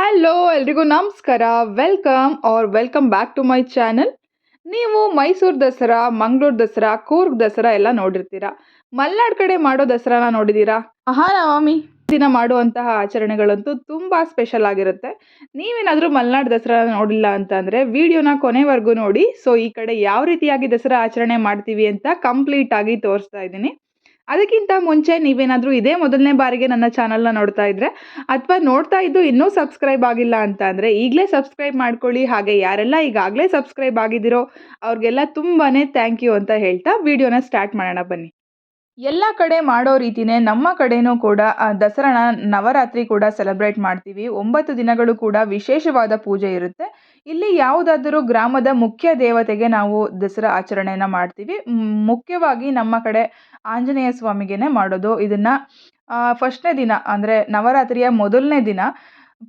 Hello ಎಲ್ರಿಗೂ ನಮಸ್ಕಾರ. Welcome or welcome back to my channel ನೀವು ಮೈಸೂರು ದಸರಾ ಮಂಗಳೂರು ದಸರಾ ಕೂರ್ಗ್ ದಸರಾ ಎಲ್ಲ ನೋಡಿರ್ತೀರಾ? ಮಲ್ನಾಡ್ ಕಡೆ ಮಾಡೋ ದಸರಾನ ನೋಡಿದ್ದೀರಾ ಮಹಾನವಮಿ. ದಿನ ಮಾಡುವಂತಹ ಆಚರಣೆಗಳಂತೂ ತುಂಬ ಸ್ಪೆಷಲ್ ಆಗಿರುತ್ತೆ. ನೀವೇನಾದರೂ ಮಲ್ನಾಡ್ ದಸರಾ ನೋಡಿಲ್ಲ ಅಂತ ಅಂದರೆ ವಿಡಿಯೋನ ಕೊನೆವರೆಗೂ ನೋಡಿ. ಸೊ ಈ ಕಡೆ ಯಾವ ರೀತಿಯಾಗಿ ದಸರಾ ಆಚರಣೆ ಮಾಡ್ತೀವಿ ಅಂತ ಕಂಪ್ಲೀಟ್ ಆಗಿ ತೋರಿಸ್ತಾ ಇದ್ದೀನಿ. ಅದಕ್ಕಿಂತ ಮುಂಚೆ ನೀವೇನಾದರೂ ಇದೇ ಮೊದಲನೇ ಬಾರಿಗೆ ನನ್ನ ಚಾನಲ್ನ ನೋಡ್ತಾ ಇದ್ರೆ, ಅಥವಾ ನೋಡ್ತಾ ಇದ್ದು ಇನ್ನೂ ಸಬ್ಸ್ಕ್ರೈಬ್ ಆಗಿಲ್ಲ ಅಂತ ಅಂದರೆ ಈಗಲೇ ಸಬ್ಸ್ಕ್ರೈಬ್ ಮಾಡ್ಕೊಳ್ಳಿ. ಹಾಗೆ ಯಾರೆಲ್ಲ ಈಗಾಗಲೇ ಸಬ್ಸ್ಕ್ರೈಬ್ ಆಗಿದ್ದೀರೋ, ಅವ್ರಿಗೆಲ್ಲ ತುಂಬಾ ಥ್ಯಾಂಕ್ ಯು ಅಂತ ಹೇಳ್ತಾ ವಿಡಿಯೋನ ಸ್ಟಾರ್ಟ್ ಮಾಡೋಣ ಬನ್ನಿ. ಎಲ್ಲ ಕಡೆ ಮಾಡೋ ರೀತಿನೇ ನಮ್ಮ ಕಡೆಯೂ ಕೂಡ ದಸರಾನ ನವರಾತ್ರಿ ಕೂಡ ಸೆಲೆಬ್ರೇಟ್ ಮಾಡ್ತೀವಿ. ಒಂಬತ್ತು ದಿನಗಳು ಕೂಡ ವಿಶೇಷವಾದ ಪೂಜೆ ಇರುತ್ತೆ. ಇಲ್ಲಿ ಯಾವುದಾದರೂ ಗ್ರಾಮದ ಮುಖ್ಯ ದೇವತೆಗೆ ನಾವು ದಸರಾ ಆಚರಣೆಯನ್ನು ಮಾಡ್ತೀವಿ. ಮುಖ್ಯವಾಗಿ ನಮ್ಮ ಕಡೆ ಆಂಜನೇಯ ಸ್ವಾಮಿಗೆನೆ ಮಾಡೋದು. ಇದನ್ನು ಫಸ್ಟ್ನೇ ದಿನ ಅಂದರೆ ನವರಾತ್ರಿಯ ಮೊದಲನೇ ದಿನ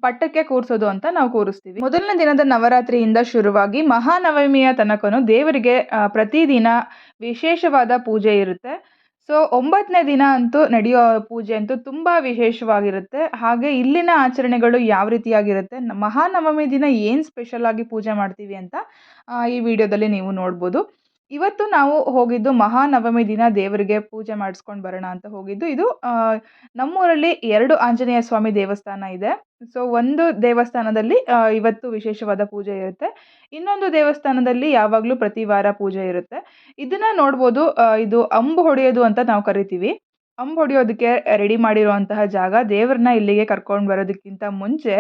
ಪಟ್ಟಕ್ಕೆ ಕೂರಿಸೋದು ಅಂತ ನಾವು ಕೂರಿಸ್ತೀವಿ. ಮೊದಲನೇ ದಿನದ ನವರಾತ್ರಿಯಿಂದ ಶುರುವಾಗಿ ಮಹಾನವಮಿಯ ತನಕನೂ ದೇವರಿಗೆ ಪ್ರತಿದಿನ ವಿಶೇಷವಾದ ಪೂಜೆ ಇರುತ್ತೆ. ಸೊ ಒಂಬತ್ತನೇ ದಿನ ಅಂತೂ ನಡೆಯೋ ಪೂಜೆ ಅಂತೂ ತುಂಬ ವಿಶೇಷವಾಗಿರುತ್ತೆ. ಹಾಗೆ ಇಲ್ಲಿನ ಆಚರಣೆಗಳು ಯಾವ ರೀತಿಯಾಗಿರುತ್ತೆ? ಮಹಾನವಮಿ ದಿನ ಏನು ಸ್ಪೆಷಲ್ ಆಗಿ ಪೂಜೆ ಮಾಡ್ತೀವಿ ಅಂತ ಈ ವಿಡಿಯೋದಲ್ಲಿ ನೀವು ನೋಡ್ಬೋದು. ಇವತ್ತು ನಾವು ಹೋಗಿದ್ದು ಮಹಾನವಮಿ ದಿನ ದೇವರಿಗೆ ಪೂಜೆ ಮಾಡಿಸ್ಕೊಂಡು ಬರೋಣ ಅಂತ ಹೋಗಿದ್ದು. ಇದು ನಮ್ಮೂರಲ್ಲಿ ಎರಡು ಆಂಜನೇಯ ಸ್ವಾಮಿ ದೇವಸ್ಥಾನ ಇದೆ. ಸೊ, ಒಂದು ದೇವಸ್ಥಾನದಲ್ಲಿ ಇವತ್ತು ವಿಶೇಷವಾದ ಪೂಜೆ ಇರುತ್ತೆ. ಇನ್ನೊಂದು ದೇವಸ್ಥಾನದಲ್ಲಿ ಯಾವಾಗಲೂ ಪ್ರತಿ ವಾರ ಪೂಜೆ ಇರುತ್ತೆ. ಇದನ್ನ ನೋಡ್ಬೋದು ಇದು ಅಂಬು ಹೊಡೆಯೋದು ಅಂತ ನಾವು ಕರಿತೀವಿ. ಅಂಬು ಹೊಡೆಯೋದಕ್ಕೆ ರೆಡಿ ಮಾಡಿರುವಂತಹ ಜಾಗ ದೇವ್ರನ್ನ ಇಲ್ಲಿಗೆ ಕರ್ಕೊಂಡು ಬರೋದಕ್ಕಿಂತ ಮುಂಚೆ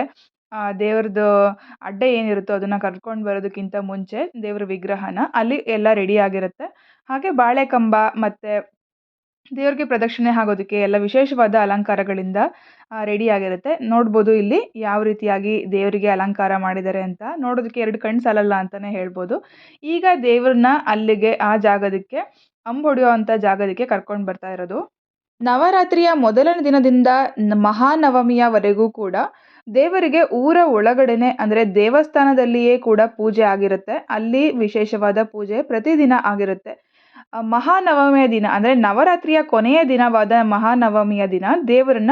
ದೇವ್ರದ್ದು ಅಡ್ಡೆ ಏನಿರುತ್ತೋ ಅದನ್ನ ಕರ್ಕೊಂಡು ಬರೋದಕ್ಕಿಂತ ಮುಂಚೆ ದೇವ್ರ ವಿಗ್ರಹನ ಅಲ್ಲಿ ಎಲ್ಲ ರೆಡಿ ಆಗಿರುತ್ತೆ. ಹಾಗೆ ಬಾಳೆಕಂಬ ಮತ್ತೆ ದೇವ್ರಿಗೆ ಪ್ರದಕ್ಷಿಣೆ ಆಗೋದಕ್ಕೆ ಎಲ್ಲ ವಿಶೇಷವಾದ ಅಲಂಕಾರಗಳಿಂದ ರೆಡಿ ಆಗಿರುತ್ತೆ. ನೋಡ್ಬೋದು ಇಲ್ಲಿ ಯಾವ ರೀತಿಯಾಗಿ ದೇವರಿಗೆ ಅಲಂಕಾರ ಮಾಡಿದ್ದಾರೆ ಅಂತ. ನೋಡೋದಕ್ಕೆ ಎರಡು ಕಣ್ಣು ಸಾಲಲ್ಲ ಅಂತಲೇ ಹೇಳ್ಬೋದು. ಈಗ ದೇವ್ರನ್ನ ಅಲ್ಲಿಗೆ, ಆ ಜಾಗದಕ್ಕೆ ಅಂಬೊಡಿಯೋ ಅಂತ ಜಾಗದಕ್ಕೆ ಕರ್ಕೊಂಡು ಬರ್ತಾ ಇರೋದು. ನವರಾತ್ರಿಯ ಮೊದಲನೇ ದಿನದಿಂದ ಮಹಾನವಮಿಯವರೆಗೂ ಕೂಡ ದೇವರಿಗೆ ಊರ ಒಳಗಡೆನೆ, ಅಂದರೆ ದೇವಸ್ಥಾನದಲ್ಲಿಯೇ ಕೂಡ ಪೂಜೆ ಆಗಿರುತ್ತೆ. ಅಲ್ಲಿ ವಿಶೇಷವಾದ ಪೂಜೆ ಪ್ರತಿದಿನ ಆಗಿರುತ್ತೆ. ಮಹಾನವಮಿಯ ದಿನ, ಅಂದರೆ ನವರಾತ್ರಿಯ ಕೊನೆಯ ದಿನವಾದ ಮಹಾನವಮಿಯ ದಿನ, ದೇವರನ್ನ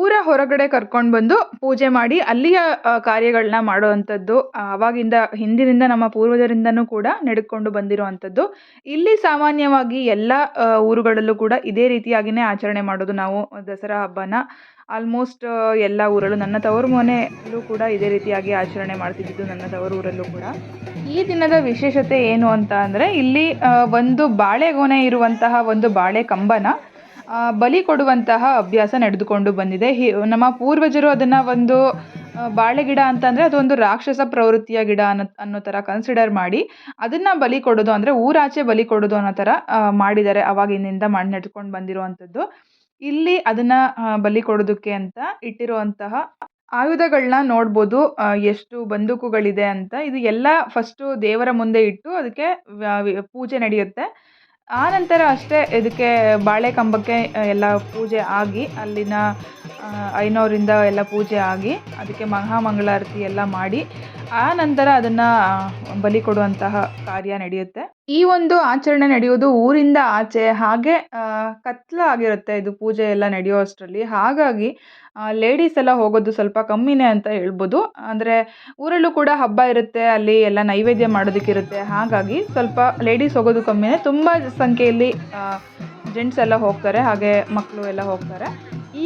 ಊರ ಹೊರಗಡೆ ಕರ್ಕೊಂಡು ಬಂದು ಪೂಜೆ ಮಾಡಿ ಅಲ್ಲಿಯ ಕಾರ್ಯಗಳನ್ನ ಮಾಡುವಂಥದ್ದು ಅವಾಗಿಂದ ಹಿಂದಿನಿಂದ ನಮ್ಮ ಪೂರ್ವಜರಿಂದನೂ ಕೂಡ ನಡೆದುಕೊಂಡು ಬಂದಿರುವಂಥದ್ದು. ಇಲ್ಲಿ ಸಾಮಾನ್ಯವಾಗಿ ಎಲ್ಲ ಊರುಗಳಲ್ಲೂ ಕೂಡ ಇದೇ ರೀತಿಯಾಗಿಯೇ ಆಚರಣೆ ಮಾಡೋದು ನಾವು ದಸರಾ ಹಬ್ಬನ ಆಲ್ಮೋಸ್ಟ್ ಎಲ್ಲ ಊರಲ್ಲೂ ನನ್ನ ತವರು ಮನೆಯಲ್ಲೂ ಕೂಡ ಇದೇ ರೀತಿಯಾಗಿ ಆಚರಣೆ ಮಾಡ್ತಿದ್ದಿದ್ದು ನನ್ನ ತವರು ಊರಲ್ಲೂ ಕೂಡ. ಈ ದಿನದ ವಿಶೇಷತೆ ಏನು ಅಂತ ಅಂದರೆ ಇಲ್ಲಿ ಒಂದು ಬಾಳೆಗೊನೆ ಇರುವಂತಹ ಒಂದು ಬಾಳೆ ಕಂಬನ ಬಲಿ ಕೊಡುವಂತಹ ಅಭ್ಯಾಸ ನಡೆದುಕೊಂಡು ಬಂದಿದೆ. ನಮ್ಮ ಪೂರ್ವಜರು ಅದನ್ನು ಒಂದು ಬಾಳೆ ಗಿಡ ಅಂತಂದರೆ ಅದೊಂದು ರಾಕ್ಷಸ ಪ್ರವೃತ್ತಿಯ ಗಿಡ ಅನ್ನೋ ಅನ್ನೋ ಥರ ಕನ್ಸಿಡರ್ ಮಾಡಿ ಅದನ್ನು ಬಲಿ ಕೊಡೋದು ಅಂದರೆ ಊರಾಚೆ ಬಲಿ ಕೊಡೋದು ಅನ್ನೋ ಥರ ಮಾಡಿದ್ದಾರೆ ಅವಾಗಿನಿಂದ ಮಾಡಿ ನಡ್ಕೊಂಡು ಬಂದಿರುವಂಥದ್ದು ಇಲ್ಲಿ ಅದನ್ನು ಬಲಿ ಕೊಡೋದಕ್ಕೆ ಅಂತ ಇಟ್ಟಿರುವಂತಹ ಆಯುಧಗಳನ್ನ ನೋಡ್ಬೋದು ಎಷ್ಟು ಬಂದೂಕುಗಳಿದೆ ಅಂತ. ಇದು ಎಲ್ಲ ಫಸ್ಟು ದೇವರ ಮುಂದೆ ಇಟ್ಟು ಅದಕ್ಕೆ ಪೂಜೆ ನಡೆಯುತ್ತೆ. ಆ ನಂತರ ಅಷ್ಟೇ ಇದಕ್ಕೆ ಬಾಳೆ ಕಂಬಕ್ಕೆ ಎಲ್ಲ ಪೂಜೆ ಆಗಿ, ಅಲ್ಲಿನ ಐನೋರಿಂದ ಎಲ್ಲ ಪೂಜೆ ಆಗಿ, ಅದಕ್ಕೆ ಮಹಾಮಂಗಳಾರತಿ ಎಲ್ಲ ಮಾಡಿ, ಆ ನಂತರ ಅದನ್ನು ಬಲಿ ಕೊಡುವಂತಹ ಕಾರ್ಯ ನಡೆಯುತ್ತೆ. ಈ ಒಂದು ಆಚರಣೆ ನಡೆಯೋದು ಊರಿಂದ ಆಚೆ, ಹಾಗೆ ಕತ್ಲ ಆಗಿರುತ್ತೆ ಇದು ಪೂಜೆ ಎಲ್ಲ ನಡೆಯೋ ಅಷ್ಟರಲ್ಲಿ ಹಾಗಾಗಿ ಲೇಡೀಸ್ ಎಲ್ಲ ಹೋಗೋದು ಸ್ವಲ್ಪ ಕಮ್ಮಿನೇ ಅಂತ ಹೇಳ್ಬೋದು. ಅಂದರೆ ಊರಲ್ಲೂ ಕೂಡ ಹಬ್ಬ ಇರುತ್ತೆ, ಅಲ್ಲಿ ಎಲ್ಲ ನೈವೇದ್ಯ ಮಾಡೋದಕ್ಕಿರುತ್ತೆ. ಹಾಗಾಗಿ ಸ್ವಲ್ಪ ಲೇಡೀಸ್ ಹೋಗೋದು ಕಮ್ಮಿನೇ. ತುಂಬ ಸಂಖ್ಯೆಯಲ್ಲಿ ಜೆಂಟ್ಸ್ ಎಲ್ಲ ಹೋಗ್ತಾರೆ, ಹಾಗೆ ಮಕ್ಕಳು ಎಲ್ಲ ಹೋಗ್ತಾರೆ.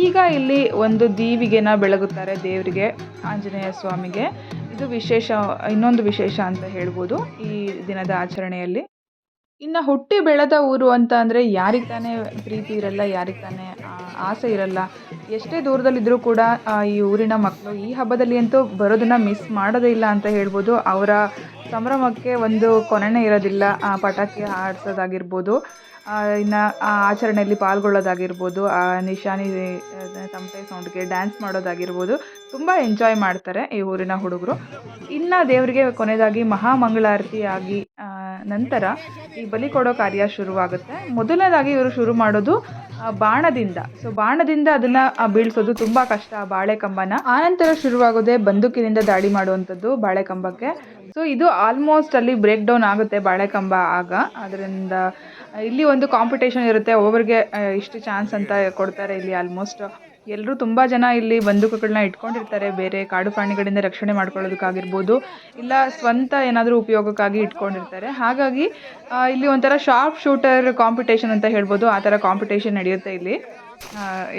ಈಗ ಇಲ್ಲಿ ಒಂದು ದೀವಿಗೆನ ಬೆಳಗುತ್ತಾರೆ ದೇವರಿಗೆ, ಆಂಜನೇಯ ಸ್ವಾಮಿಗೆ. ಇದು ವಿಶೇಷ, ಇನ್ನೊಂದು ವಿಶೇಷ ಅಂತ ಹೇಳ್ಬೋದು ಈ ದಿನದ ಆಚರಣೆಯಲ್ಲಿ. ಇನ್ನು ಹುಟ್ಟಿ ಬೆಳೆದ ಊರು ಅಂತ ಅಂದರೆ ಯಾರಿಗೆ ತಾನೇ ಪ್ರೀತಿ ಇರಲ್ಲ, ಯಾರಿಗೆ ತಾನೇ ಆಸೆ ಇರಲ್ಲ. ಎಷ್ಟೇ ದೂರದಲ್ಲಿದ್ದರೂ ಕೂಡ ಈ ಊರಿನ ಮಕ್ಕಳು ಈ ಹಬ್ಬದಲ್ಲಿ ಅಂತೂ ಬರೋದನ್ನು ಮಿಸ್ ಮಾಡೋದೇ ಇಲ್ಲ ಅಂತ ಹೇಳ್ಬೋದು. ಅವರ ಸಂಭ್ರಮಕ್ಕೆ ಒಂದು ಕೊನೆನೇ ಇರೋದಿಲ್ಲ, ಆ, ಪಟಾಕಿ ಆಡಿಸೋದಾಗಿರ್ಬೋದು ಇನ್ನು ಆ ಆಚರಣೆಯಲ್ಲಿ ಪಾಲ್ಗೊಳ್ಳೋದಾಗಿರ್ಬೋದು, ಆ ನಿಶಾನಿ ತಂಪೆ ಸೌಂಡ್ಗೆ ಡ್ಯಾನ್ಸ್ ಮಾಡೋದಾಗಿರ್ಬೋದು, ತುಂಬ ಎಂಜಾಯ್ ಮಾಡ್ತಾರೆ ಈ ಊರಿನ ಹುಡುಗರು. ಇನ್ನು ದೇವರಿಗೆ ಕೊನೆಯದಾಗಿ ಮಹಾಮಂಗಳಾರತಿ ಆಗಿ ನಂತರ ಈ ಬಲಿ ಕೊಡೋ ಕಾರ್ಯ ಶುರುವಾಗುತ್ತೆ. ಮೊದಲನೇದಾಗಿ ಇವರು ಶುರು ಮಾಡೋದು ಬಾಣದಿಂದ. ಸೊ ಬಾಣದಿಂದ ಅದನ್ನ ಬೀಳಿಸೋದು ತುಂಬ ಕಷ್ಟ, ಆ ಬಾಳೆ ಕಂಬನ. ಆನಂತರ ಶುರುವಾಗೋದೇ ಬಂದೂಕಿನಿಂದ ದಾಳಿ ಮಾಡುವಂಥದ್ದು ಬಾಳೆ ಕಂಬಕ್ಕೆ. ಸೊ ಇದು ಆಲ್ಮೋಸ್ಟ್ ಅಲ್ಲಿ ಬ್ರೇಕ್ ಡೌನ್ ಆಗುತ್ತೆ ಬಾಳೆ ಕಂಬ ಆಗ. ಅದರಿಂದ ಇಲ್ಲಿ ಒಂದು ಕಾಂಪಿಟೇಷನ್ ಇರುತ್ತೆ. ಒಬ್ಬೊಬ್ಬರಿಗೆ ಇಷ್ಟು ಚಾನ್ಸ್ ಅಂತ ಕೊಡ್ತಾರೆ ಇಲ್ಲಿ ಆಲ್ಮೋಸ್ಟ್ ಎಲ್ಲರೂ ತುಂಬ ಜನ ಇಲ್ಲಿ ಬಂದೂಕುಗಳನ್ನ ಇಟ್ಕೊಂಡಿರ್ತಾರೆ. ಬೇರೆ ಕಾಡು ಪ್ರಾಣಿಗಳಿಂದ ರಕ್ಷಣೆ ಮಾಡ್ಕೊಳ್ಳೋದಕ್ಕಾಗಿರ್ಬೋದು. ಇಲ್ಲ ಸ್ವಂತ ಏನಾದರೂ ಉಪಯೋಗಕ್ಕಾಗಿ ಇಟ್ಕೊಂಡಿರ್ತಾರೆ. ಹಾಗಾಗಿ ಇಲ್ಲಿ ಒಂಥರ ಶಾರ್ಪ್ ಶೂಟರ್ ಕಾಂಪಿಟೇಷನ್ ಅಂತ ಹೇಳ್ಬೋದು. ಆ ಥರ ಕಾಂಪಿಟೇಷನ್ ನಡೆಯುತ್ತೆ ಇಲ್ಲಿ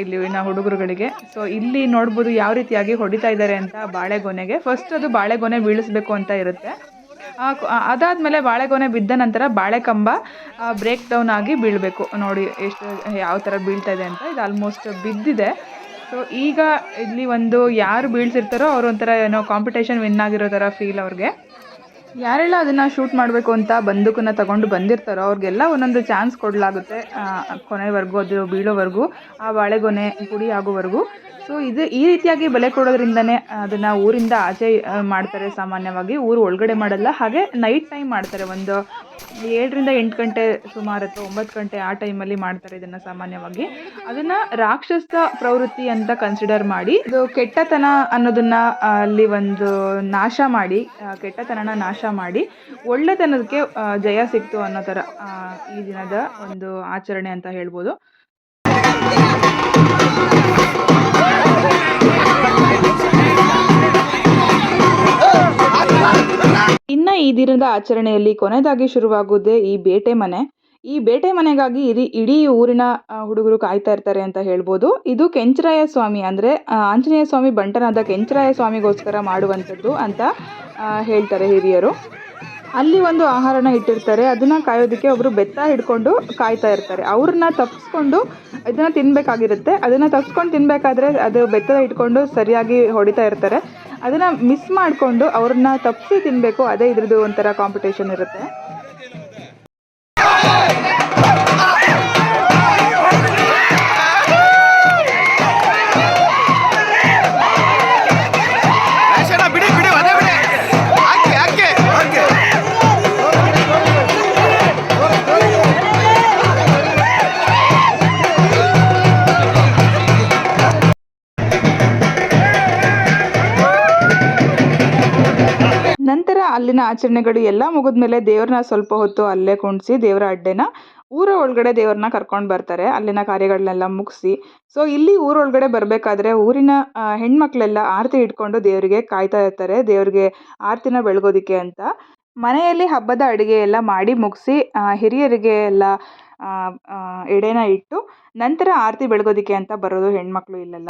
ಇಲ್ಲಿ ಇಲ್ಲಿನ ಹುಡುಗರುಗಳಿಗೆ. ಸೊ ಇಲ್ಲಿ ನೋಡ್ಬೋದು ಯಾವ ರೀತಿಯಾಗಿ ಹೊಡಿತಾ ಇದ್ದಾರೆ ಅಂತ ಬಾಳೆಗೊನೆಗೆ. ಫಸ್ಟ್ ಅದು ಬಾಳೆಗೊನೆ ಬೀಳಿಸ್ಬೇಕು ಅಂತ ಇರುತ್ತೆ. ಅದಾದ್ಮೇಲೆ ಬಾಳೆಗೊನೆ ಬಿದ್ದ ನಂತರ ಬಾಳೆಕಂಬ ಬ್ರೇಕ್ ಡೌನ್ ಆಗಿ ಬೀಳಬೇಕು. ನೋಡಿ ಎಷ್ಟು, ಯಾವ ಥರ ಬೀಳ್ತಾ ಇದೆ ಅಂತ. ಇದು ಆಲ್ಮೋಸ್ಟ್ ಬಿದ್ದಿದೆ. ಸೊ ಈಗ ಇಲ್ಲಿ ಒಂದು ಯಾರು ಬೀಳ್ತಿರ್ತಾರೋ ಅವ್ರು ಒಂಥರ ಏನೋ ಕಾಂಪಿಟೇಷನ್ ವಿನ್ ಆಗಿರೋ ಥರ ಫೀಲ್ ಅವ್ರಿಗೆ. ಯಾರೆಲ್ಲ ಅದನ್ನು ಶೂಟ್ ಮಾಡಬೇಕು ಅಂತ ಬಂದೂಕನ್ನ ತಗೊಂಡು ಬಂದಿರ್ತಾರೋ ಅವ್ರಿಗೆಲ್ಲ ಒಂದೊಂದು ಚಾನ್ಸ್ ಕೊಡಲಾಗುತ್ತೆ ಕೊನೆವರೆಗೂ ಅದು ಬೀಳೋವರೆಗೂ, ಆ ಬಾಳೆಗೊನೆ ಪುಡಿ ಆಗೋವರೆಗೂ ಸೊ ಇದು ಈ ರೀತಿಯಾಗಿ ಬೆಲೆ ಕೊಡೋದ್ರಿಂದನೇ ಅದನ್ನು ಊರಿಂದ ಆಚೆ ಮಾಡ್ತಾರೆ ಸಾಮಾನ್ಯವಾಗಿ. ಊರು ಒಳಗಡೆ ಮಾಡಲ್ಲ, ಹಾಗೆ ನೈಟ್ ಟೈಮ್ ಮಾಡ್ತಾರೆ. ಒಂದು ಏಳರಿಂದ ಎಂಟು ಗಂಟೆ ಸುಮಾರು ಅಥವಾ ಒಂಬತ್ತು ಗಂಟೆ ಆ ಟೈಮಲ್ಲಿ ಮಾಡ್ತಾರೆ ಇದನ್ನು ಸಾಮಾನ್ಯವಾಗಿ. ಅದನ್ನು ರಾಕ್ಷಸ ಪ್ರವೃತ್ತಿ ಅಂತ ಕನ್ಸಿಡರ್ ಮಾಡಿ ಇದು ಕೆಟ್ಟತನ ಅನ್ನೋದನ್ನು ಅಲ್ಲಿ ಒಂದು ನಾಶ ಮಾಡಿ ಕೆಟ್ಟತನನ ನಾಶ ಮಾಡಿ, ಒಳ್ಳೆತನಕ್ಕೆ ಜಯ ಸಿಕ್ತು ಅನ್ನೋ ಥರ ಈ ದಿನದ ಒಂದು ಆಚರಣೆ ಅಂತ ಹೇಳ್ಬೋದು. ಇನ್ನ ಈ ದಿನದ ಆಚರಣೆಯಲ್ಲಿ ಕೊನೆಯದಾಗಿ ಶುರುವಾಗುವುದೇ ಈ ಬೇಟೆ ಮನೆ. ಈ ಬೇಟೆ ಮನೆಗಾಗಿ ಇಡೀ ಇಡೀ ಊರಿನ ಹುಡುಗರು ಕಾಯ್ತಾ ಇರ್ತಾರೆ ಅಂತ ಹೇಳ್ಬೋದು. ಇದು ಕೆಂಚರಾಯ ಸ್ವಾಮಿ ಅಂದರೆ ಆಂಜನೇಯ ಸ್ವಾಮಿ ಬಂಟನಾದ ಕೆಂಚರಾಯ ಸ್ವಾಮಿಗೋಸ್ಕರ ಮಾಡುವಂಥದ್ದು ಅಂತ ಹೇಳ್ತಾರೆ ಹಿರಿಯರು. ಅಲ್ಲಿ ಒಂದು ಆಹಾರನ ಇಟ್ಟಿರ್ತಾರೆ. ಅದನ್ನ ಕಾಯೋದಕ್ಕೆ ಒಬ್ರು ಬೆತ್ತ ಹಿಡ್ಕೊಂಡು ಕಾಯ್ತಾ ಇರ್ತಾರೆ. ಅವ್ರನ್ನ ತಪ್ಪಿಸ್ಕೊಂಡು ಇದನ್ನ ತಿನ್ಬೇಕಾಗಿರುತ್ತೆ. ಅದನ್ನ ತಪ್ಸ್ಕೊಂಡು ತಿನ್ಬೇಕಾದ್ರೆ ಅದು ಬೆತ್ತದ ಇಟ್ಕೊಂಡು ಸರಿಯಾಗಿ ಹೊಡಿತಾ ಇರ್ತಾರೆ. ಅದನ್ನ ಮಿಸ್ ಮಾಡಿಕೊಂಡು ಅವ್ರನ್ನ ತಪ್ಪಿಸಿ ತಿನ್ನಬೇಕು ಅದೇ ಇದ್ರದ್ದು ಒಂಥರ ಕಾಂಪಿಟೇಷನ್ ಇರುತ್ತೆ. ಅಲ್ಲಿನ ಆಚರಣೆಗಳು ಎಲ್ಲ ಮುಗಿದ್ಮೇಲೆ ದೇವ್ರನ್ನ ಸ್ವಲ್ಪ ಹೊತ್ತು ಅಲ್ಲೇ ಕುಣಿಸಿ ದೇವರ ಅಡ್ಡೆನ ಊರ ಒಳಗಡೆ ದೇವ್ರನ್ನ ಕರ್ಕೊಂಡು ಬರ್ತಾರೆ, ಅಲ್ಲಿನ ಕಾರ್ಯಗಳನ್ನೆಲ್ಲ ಮುಗಿಸಿ. ಸೊ ಇಲ್ಲಿ ಊರೊಳಗಡೆ ಬರಬೇಕಾದ್ರೆ ಊರಿನ ಹೆಣ್ಮಕ್ಳೆಲ್ಲ ಆರತಿ ಇಟ್ಕೊಂಡು ದೇವರಿಗೆ ಕಾಯ್ತಾ ಇರ್ತಾರೆ, ದೇವ್ರಿಗೆ ಆರತಿನ ಬೆಳಗೋದಿಕ್ಕೆ ಅಂತ. ಮನೆಯಲ್ಲಿ ಹಬ್ಬದ ಅಡುಗೆ ಎಲ್ಲ ಮಾಡಿ ಮುಗಿಸಿ ಹಿರಿಯರಿಗೆ ಎಲ್ಲ ಎಡೆನ ಇಟ್ಟು ನಂತರ ಆರತಿ ಬೆಳಗೋದಿಕ್ಕೆ ಅಂತ ಬರೋದು ಹೆಣ್ಮಕ್ಳು ಇಲ್ಲೆಲ್ಲ.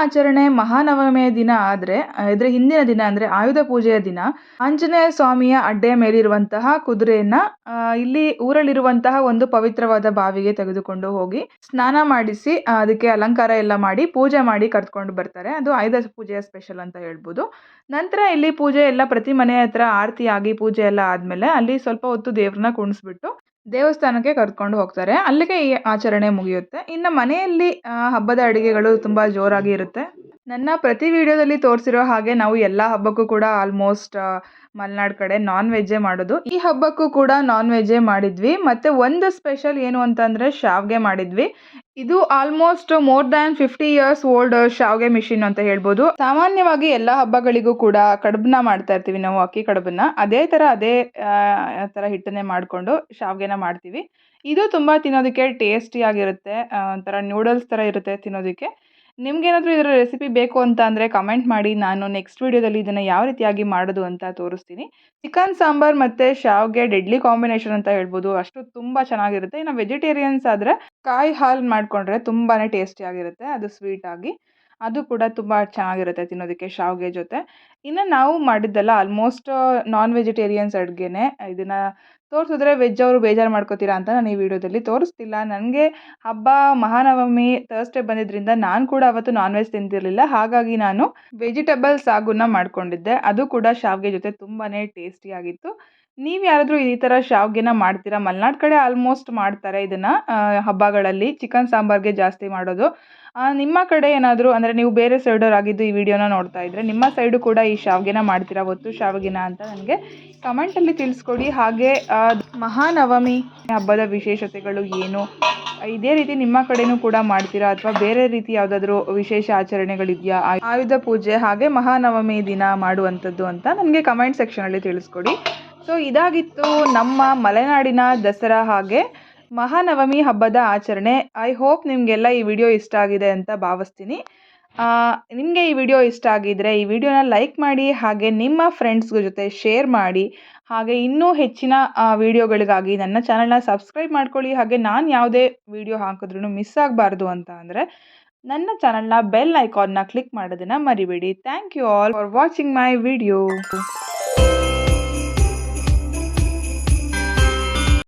ಆಚರಣೆ ಮಹಾನವಮಿಯ ದಿನ ಆದರೆ ಇದರ ಹಿಂದಿನ ದಿನ ಅಂದರೆ ಆಯುಧ ಪೂಜೆಯ ದಿನ. ಆಂಜನೇಯ ಸ್ವಾಮಿಯ ಅಡ್ಡೆಯ ಮೇಲಿರುವಂತಹ ಕುದುರೆಯನ್ನು ಇಲ್ಲಿ ಊರಲ್ಲಿರುವಂತಹ ಒಂದು ಪವಿತ್ರವಾದ ಬಾವಿಗೆ ತೆಗೆದುಕೊಂಡು ಹೋಗಿ ಸ್ನಾನ ಮಾಡಿಸಿ ಅದಕ್ಕೆ ಅಲಂಕಾರ ಎಲ್ಲ ಮಾಡಿ, ಪೂಜೆ ಮಾಡಿ ಕರ್ಕೊಂಡು ಬರ್ತಾರೆ. ಅದು ಆಯುಧ ಪೂಜೆಯ ಸ್ಪೆಷಲ್ ಅಂತ ಹೇಳ್ಬೋದು. ನಂತರ ಇಲ್ಲಿ ಪೂಜೆ ಎಲ್ಲ ಪ್ರತಿ ಮನೆಯ ಹತ್ರ ಆರತಿ ಆಗಿ ಪೂಜೆ ಎಲ್ಲ ಆದಮೇಲೆ ಅಲ್ಲಿ ಸ್ವಲ್ಪ ಹೊತ್ತು ದೇವ್ರನ್ನ ಕುಣಿಸ್ಬಿಟ್ಟು ದೇವಸ್ಥಾನಕ್ಕೆ ಕರ್ಕೊಂಡು ಹೋಗ್ತಾರೆ. ಅಲ್ಲಿಗೆ ಈ ಆಚರಣೆ ಮುಗಿಯುತ್ತೆ. ಇನ್ನು ಮನೆಯಲ್ಲಿ ಹಬ್ಬದ ಅಡುಗೆಗಳು ತುಂಬ ಜೋರಾಗಿ ಇರುತ್ತೆ. ನನ್ನ ಪ್ರತಿ ವಿಡಿಯೋದಲ್ಲಿ ತೋರಿಸಿರೋ ಹಾಗೆ ನಾವು ಎಲ್ಲ ಹಬ್ಬಕ್ಕೂ ಕೂಡ ಆಲ್ಮೋಸ್ಟ್ ಮಲೆನಾಡು ಕಡೆ ನಾನ್ ವೆಜ್ಜೇ ಮಾಡೋದು. ಈ ಹಬ್ಬಕ್ಕೂ ಕೂಡ ನಾನ್ ವೆಜ್ಜೇ ಮಾಡಿದ್ವಿ. ಮತ್ತು ಒಂದು ಸ್ಪೆಷಲ್ ಏನು ಅಂತಂದರೆ ಶಾವ್ಗೆ ಮಾಡಿದ್ವಿ. ಇದು almost more than fifty years old ಶಾವ್ಗೆ ಮಿಷಿನ್ ಅಂತ ಹೇಳ್ಬೋದು. ಸಾಮಾನ್ಯವಾಗಿ ಎಲ್ಲ ಹಬ್ಬಗಳಿಗೂ ಕೂಡ ಕಡುಬನ್ನ ಮಾಡ್ತಾ ಇರ್ತೀವಿ ನಾವು, ಅಕ್ಕಿ ಕಡುಬನ್ನ. ಅದೇ ತರ ಅದೇ ತರ ಹಿಟ್ಟನ್ನೇ ಮಾಡಿಕೊಂಡು ಶಾವಿಗೆನ ಮಾಡ್ತೀವಿ. ಇದು ತುಂಬಾ ತಿನ್ನೋದಕ್ಕೆ ಟೇಸ್ಟಿಯಾಗಿರುತ್ತೆ ಆಗಿರುತ್ತೆ. ಒಂಥರ ನೂಡಲ್ಸ್ ತರ ಇರುತ್ತೆ ತಿನ್ನೋದಕ್ಕೆ. ನಿಮ್ಗೇನಾದರೂ ಇದರ ರೆಸಿಪಿ ಬೇಕು ಅಂತ ಅಂದರೆ ಕಮೆಂಟ್ ಮಾಡಿ. ನಾನು ನೆಕ್ಸ್ಟ್ ವೀಡಿಯೋದಲ್ಲಿ ಇದನ್ನು ಯಾವ ರೀತಿಯಾಗಿ ಮಾಡೋದು ಅಂತ ತೋರಿಸ್ತೀನಿ. ಚಿಕನ್ ಸಾಂಬಾರ್ ಮತ್ತು ಶಾವ್ಗೆ ಡೆಡ್ಲಿ ಕಾಂಬಿನೇಷನ್ ಅಂತ ಹೇಳ್ಬೋದು. ಅಷ್ಟು ತುಂಬ ಚೆನ್ನಾಗಿರುತ್ತೆ. ಇನ್ನು ವೆಜಿಟೇರಿಯನ್ಸ್ ಆದರೆ ಕಾಯಿ ಹಾಲು ಮಾಡಿಕೊಂಡ್ರೆ ತುಂಬಾ ಟೇಸ್ಟಿಯಾಗಿರುತ್ತೆ ಅದು ಸ್ವೀಟಾಗಿ ಅದು ಕೂಡ ತುಂಬ ಚೆನ್ನಾಗಿರುತ್ತೆ ತಿನ್ನೋದಕ್ಕೆ ಶಾವ್ಗೆ ಜೊತೆ. ಇನ್ನು ನಾವು ಮಾಡಿದ್ದೆಲ್ಲ ಆಲ್ಮೋಸ್ಟ್ ನಾನ್ ವೆಜಿಟೇರಿಯನ್ಸ್ ಅಡುಗೆನೇ. ಇದನ್ನು ತೋರಿಸಿದ್ರೆ ವೆಜ್ ಅವರು ಬೇಜಾರು ಮಾಡ್ಕೋತೀರಾ ಅಂತ ನಾನು ಈ ವಿಡಿಯೋದಲ್ಲಿ ತೋರಿಸ್ತಿಲ್ಲ. ನನಗೆ ಹಬ್ಬ, ಮಹಾನವಮಿ ಥರ್ಸ್ಡೇ ಬಂದಿದ್ದರಿಂದ ನಾನು ಕೂಡ ಅವತ್ತು ನಾನ್ ವೆಜ್ ತಿಂತಿರಲಿಲ್ಲ ಹಾಗಾಗಿ ನಾನು ವೆಜಿಟೇಬಲ್ ಸಾಗುನ ಮಾಡ್ಕೊಂಡಿದ್ದೆ. ಅದು ಕೂಡ ಶಾವಿಗೆ ಜೊತೆ ತುಂಬಾ ಟೇಸ್ಟಿಯಾಗಿತ್ತು ನೀವು ಯಾರಾದರೂ ಈ ಥರ ಶಾವಿಗೆನ ಮಾಡ್ತೀರಾ? ಮಲೆನಾಡು ಕಡೆ ಆಲ್ಮೋಸ್ಟ್ ಮಾಡ್ತಾರೆ ಇದನ್ನು ಹಬ್ಬಗಳಲ್ಲಿ. ಚಿಕನ್ ಸಾಂಬಾರ್ಗೆ ಜಾಸ್ತಿ ಮಾಡೋದು. ನಿಮ್ಮ ಕಡೆ ಏನಾದರೂ, ಅಂದರೆ ನೀವು ಬೇರೆ ಸೈಡವ್ರು ಆಗಿದ್ದು ಈ ವಿಡಿಯೋನ ನೋಡ್ತಾ ಇದ್ದರೆ ನಿಮ್ಮ ಸೈಡು ಕೂಡ ಈ ಶಾವಿಗೆನ ಮಾಡ್ತೀರಾ? ಒತ್ತು ಶಾವಿಗೆನ ಅಂತ ನನಗೆ ಕಮೆಂಟಲ್ಲಿ ತಿಳಿಸ್ಕೊಡಿ. ಹಾಗೆ ಮಹಾನವಮಿ ಹಬ್ಬದ ವಿಶೇಷತೆಗಳು ಏನು? ಇದೇ ರೀತಿ ನಿಮ್ಮ ಕಡೆನೂ ಕೂಡ ಮಾಡ್ತೀರಾ? ಅಥವಾ ಬೇರೆ ರೀತಿ ಯಾವುದಾದ್ರೂ ವಿಶೇಷ ಆಚರಣೆಗಳಿದೆಯಾ? ಆಯುಧ ಪೂಜೆ ಹಾಗೆ ಮಹಾನವಮಿ ದಿನ ಮಾಡುವಂಥದ್ದು ಅಂತ ನನಗೆ ಕಮೆಂಟ್ ಸೆಕ್ಷನಲ್ಲಿ ತಿಳಿಸ್ಕೊಡಿ. ಸೊ ಇದಾಗಿತ್ತು ನಮ್ಮ ಮಲೆನಾಡಿನ ದಸರಾ ಹಾಗೆ ಮಹಾನವಮಿ ಹಬ್ಬದ ಆಚರಣೆ. ಐ ಹೋಪ್ ನಿಮಗೆಲ್ಲ ಈ ವಿಡಿಯೋ ಇಷ್ಟ ಆಗಿದೆ ಅಂತ ಭಾವಿಸ್ತೀನಿ. ನಿಮಗೆ ಈ ವಿಡಿಯೋ ಇಷ್ಟ ಆಗಿದ್ದರೆ ಈ ವಿಡಿಯೋನ ಲೈಕ್ ಮಾಡಿ, ಹಾಗೆ ನಿಮ್ಮ ಫ್ರೆಂಡ್ಸ್ ಜೊತೆ ಶೇರ್ ಮಾಡಿ, ಹಾಗೆ ಇನ್ನೂ ಹೆಚ್ಚಿನ ವಿಡಿಯೋಗಳಿಗಾಗಿ ನನ್ನ ಚಾನಲ್ನ ಸಬ್ಸ್ಕ್ರೈಬ್ ಮಾಡ್ಕೊಳ್ಳಿ. ಹಾಗೆ ನಾನು ಯಾವುದೇ ವಿಡಿಯೋ ಹಾಕಿದ್ರೂ ಮಿಸ್ ಆಗಬಾರ್ದು ಅಂತ ಅಂದರೆ ನನ್ನ ಚಾನಲ್ನ ಬೆಲ್ ಐಕಾನ್ನ ಕ್ಲಿಕ್ ಮಾಡೋದನ್ನು ಮರಿಬೇಡಿ. Thank you all for watching my video